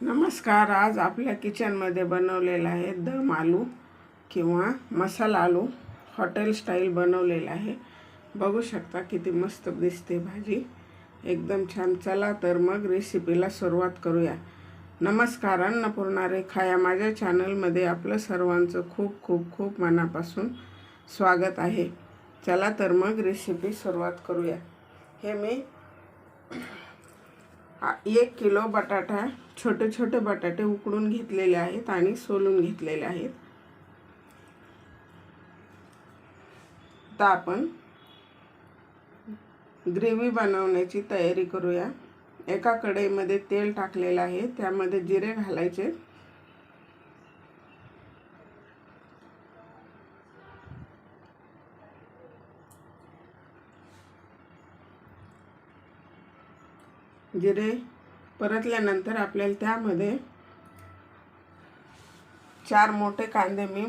नमस्कार आज आपल्या किचनमध्ये बनवलेला आहे दम आलू किंवा मसाला आलू. हॉटेल स्टाईल बनवलेला आहे. बघू शकता किती मस्त दिसते भाजी. एकदम छान. चला तर मग रेसिपीला सुरुवात करूया. नमस्कार अन्नपूर्णा रेखा या माझ्या चॅनलमध्ये आपलं सर्वांचं खूप खूप खूप मनापासून स्वागत आहे. चला तर मग रेसिपी सुरुवात करूया. हे मी एक किलो बटाटा छोटे छोटे बटाटे उकडून घेतलेले आहेत आणि सोलून घेतलेले आहेत. आता आपण ग्रेव्ही बनवण्याची तयारी करूया. एका कढईमध्ये तेल टाकलेलं आहे. त्यामध्ये जिरे घालायचे. जिरे परतल्यानंतर आपल्याला त्यामध्ये चार मोठे कांदे मी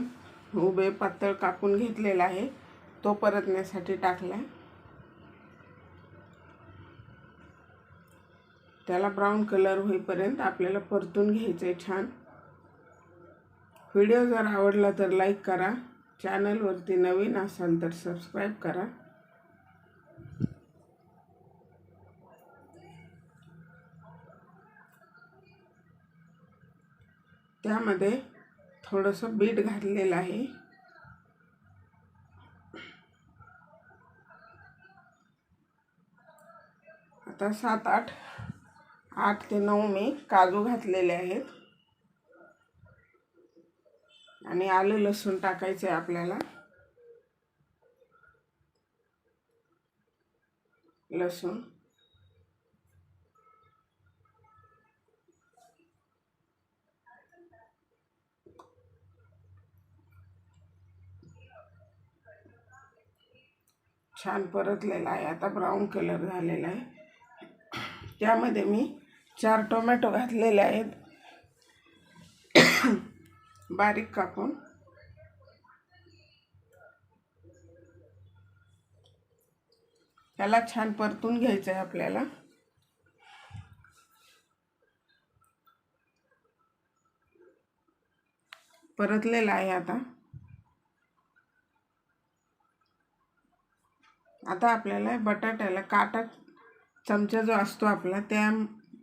उभे पातळ कापून घेतलेला आहे. तो परतण्यासाठी टाकला त्याला ब्राऊन कलर होईपर्यंत आपल्याला परतून घ्यायचं आहे छान. व्हिडिओ जर आवडला तर लाईक करा. चॅनलवरती नवीन असाल तर सबस्क्राईब करा. त्यामध्ये थोडंसं बीट घातलेलं आहे. आता सात आठ आठ ते नऊ मी काजू घातलेले आहेत. आणि आलं लसूण टाकायचं आहे आपल्याला. लसूण. छान परतलेला आहे. आता ब्राऊन कलर झालेला आहे. त्यामध्ये मी चार टोमॅटो घातलेले आहेत. बारीक कापून. त्याला छान परतून घ्यायचं आहे आपल्याला. परतलेला आहे आता. आता आपल्याला बटाट्याला काटा चमचा जो असतो आपला त्या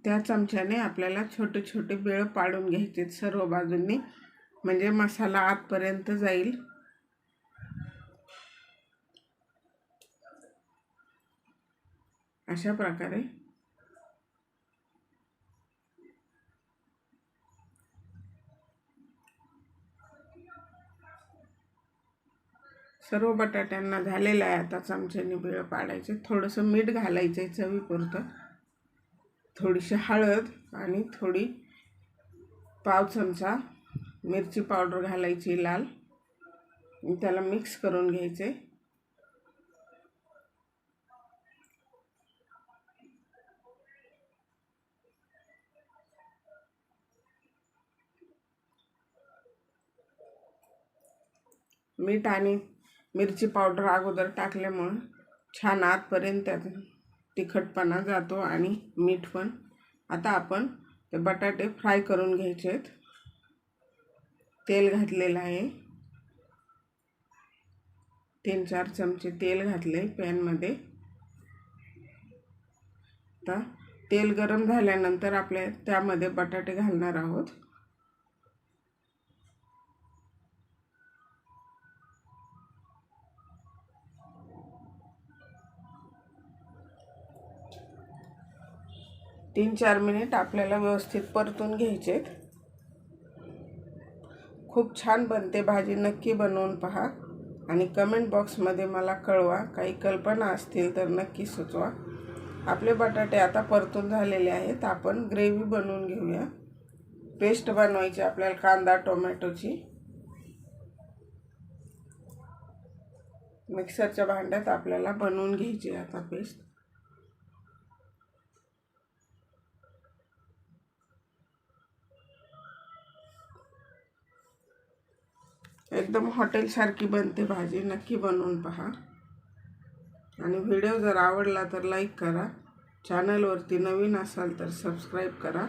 त्या चमच्याने आपल्याला छोटे छोटे बेळ पाडून घ्यायचे सर्व बाजूंनी. म्हणजे मसाला आतपर्यंत जाईल. अशा प्रकारे सर्व बटाट्यांना झालेलं आहे आता चमच्याने बिळ पाडायचे. थोडंसं मीठ घालायचं आहे चवीपुरतं. थोडीशी हळद आणि थोडी पाव चमचा. मिरची पावडर घालायची लाल. त्याला मिक्स करून घ्यायचे. मीठ आणि मिरची पावडर अगोदर टाकल्यामुळं छान आतपर्यंत त्यात तिखटपणा जातो आणि मीठ पण. आता आपण ते बटाटे फ्राय करून घ्यायचे आहेत तेल घातलेलं आहे. तीन चार चमचे तेल घातले पॅनमध्ये. आता तेल गरम झाल्यानंतर आपल्या त्यामध्ये बटाटे घालणार आहोत. तीन चार मिनिट आपल्याला व्यवस्थित परतून घ्यायचे. खूप छान बनते भाजी नक्की बनवून पहा. आणि कमेंट बॉक्समध्ये मला कळवा काही कल्पना असतील तर नक्की सुचवा. आपले बटाटे आता परतून झालेले आहेत आपण ग्रेव्ही बनवून घेऊया. पेस्ट बनवायची आपल्याला कांदा टोमॅटोची. मिक्सरच्या भांड्यात आपल्याला बनवून घ्यायची आता पेस्ट एकदम हॉटेलसारखी बनते भाजी. नक्की बनवून पहा. आणि व्हिडिओ जर आवडला तर लाईक करा. चॅनलवरती नवीन असाल तर सबस्क्राईब करा.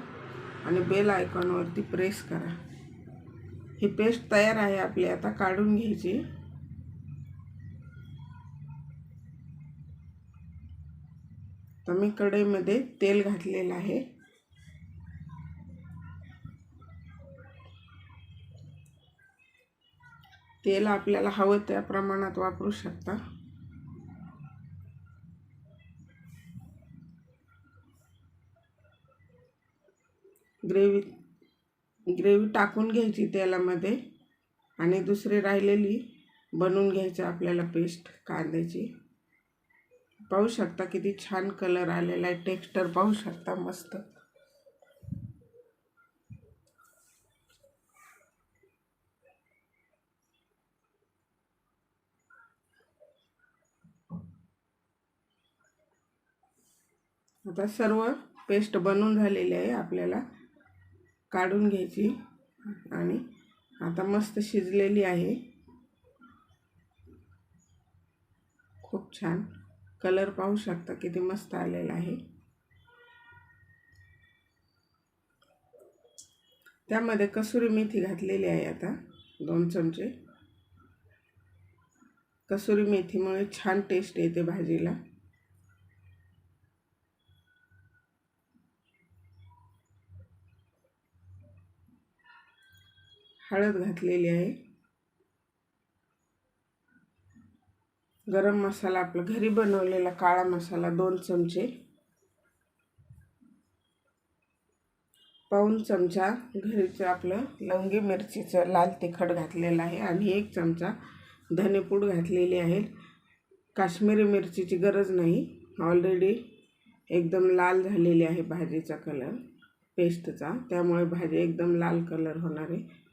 आणि बेल आयकॉनवरती प्रेस करा. ही पेस्ट तयार आहे आपली. आता काढून घ्यायची. तर मी कढईमध्ये तेल घातलेलं आहे. तेल आपल्याला हवं त्या प्रमाणात वापरू शकता. ग्रेव्ही ग्रेव्ही टाकून घ्यायची तेलामध्ये आणि दुसरी राहिलेली बनवून घ्यायची आपल्याला पेस्ट कांद्याची. पाहू शकता किती छान कलर आलेला आहे. टेक्स्चर पाहू शकता मस्त. आता सर्व पेस्ट बनून झालेली आहे आपल्याला. काढून घ्यायची. आणि आता मस्त शिजलेली आहे. खूप छान. कलर पाहू शकता किती मस्त आलेला आहे. त्यामध्ये कसुरी मेथी घातलेली आहे आता दोन चमचे. कसुरी मेथीमुळे छान टेस्ट येते भाजीला. हळद घातलेली आहे. गरम मसाला आपला घरी बनवलेला काळा मसाला दोन चमचे. पाऊन चमचा घरीचं आपलं लवंगी मिरचीचं लाल तिखट घातलेलं आहे आणि एक चमचा धनेपूड घातलेली आहे. काश्मीरी मिरचीची गरज नाही. ऑलरेडी एकदम लाल झालेली आहे भाजीचा कलर पेस्टचा. त्यामुळे भाजी एकदम लाल कलर होणार आहे.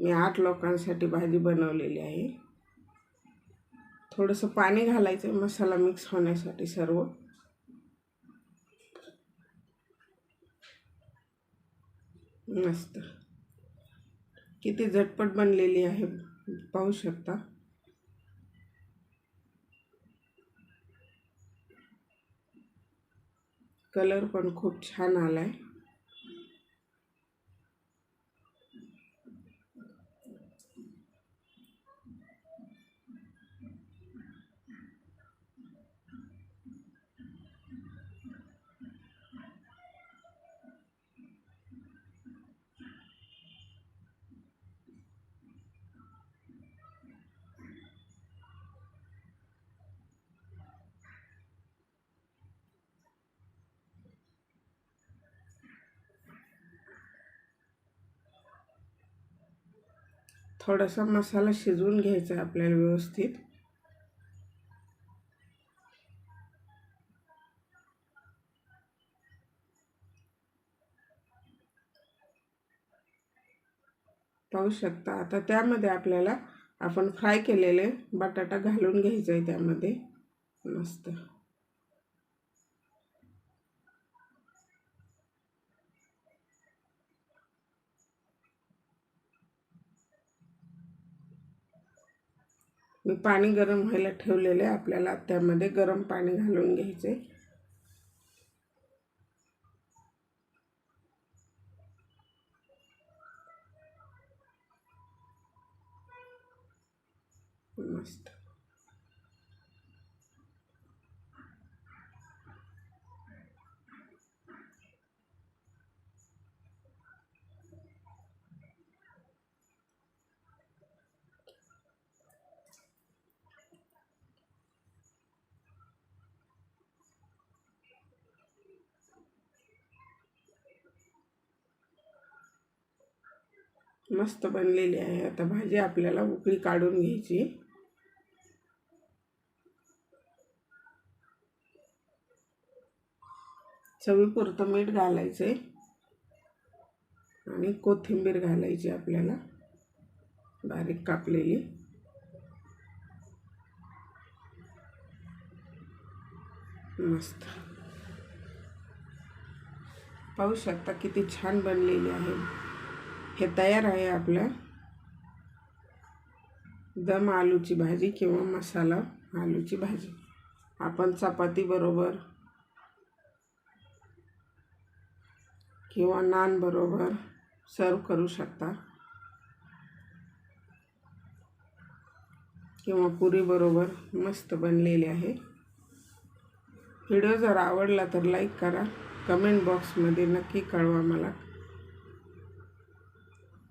मी आठ लोकांसाठी भाजी बनवलेली आहे. थोडंसं पाणी घालायचं मसाला मिक्स होण्यासाठी सर्व. मस्त. किती झटपट बनलेली आहे पाहू शकता. कलर पण खूप छान आला आहे थोडासा मसाला शिजवून घ्यायचा आहे आपल्याला व्यवस्थित. पाहू शकता आता त्यामध्ये आपल्याला आपण फ्राय केलेले बटाटा घालून घ्यायचा आहे त्यामध्ये. मस्त. मी पाणी गरम व्हायला ठेवलेलं आहे आपल्याला. त्यामध्ये गरम पाणी घालून घ्यायचे मस्त मस्त बनलेली आहे. आता भाजी आपल्याला उकळी काढून घ्यायची. चवीपुरतं मीठ घालायचे आणि कोथिंबीर घालायची आपल्याला. बारीक कापलेली. मस्त. पाहू शकता किती छान बनलेली आहे. हे तयार आहे आपलं दम आलूची भाजी किंवा मसाला आलूची भाजी. आपण चपाती बरोबर किंवा नान बरोबर सर्व करू शकता. किंवा पुरी बरोबर मस्त बनलेली आहे. व्हिडिओ जर आवडला तर लाईक करा. कमेंट बॉक्समध्ये नक्की कळवा मला.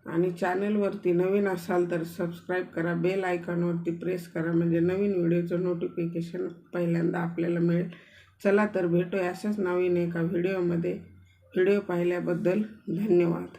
आणि चॅनलवरती नवीन असाल तर सबस्क्राईब करा बेल आयकॉनवरती प्रेस करा म्हणजे नवीन व्हिडिओचं नोटिफिकेशन पहिल्यांदा आपल्याला मिळेल. चला तर भेटूया अशाच नवीन एका व्हिडिओमध्ये व्हिडिओ पाहिल्याबद्दल धन्यवाद.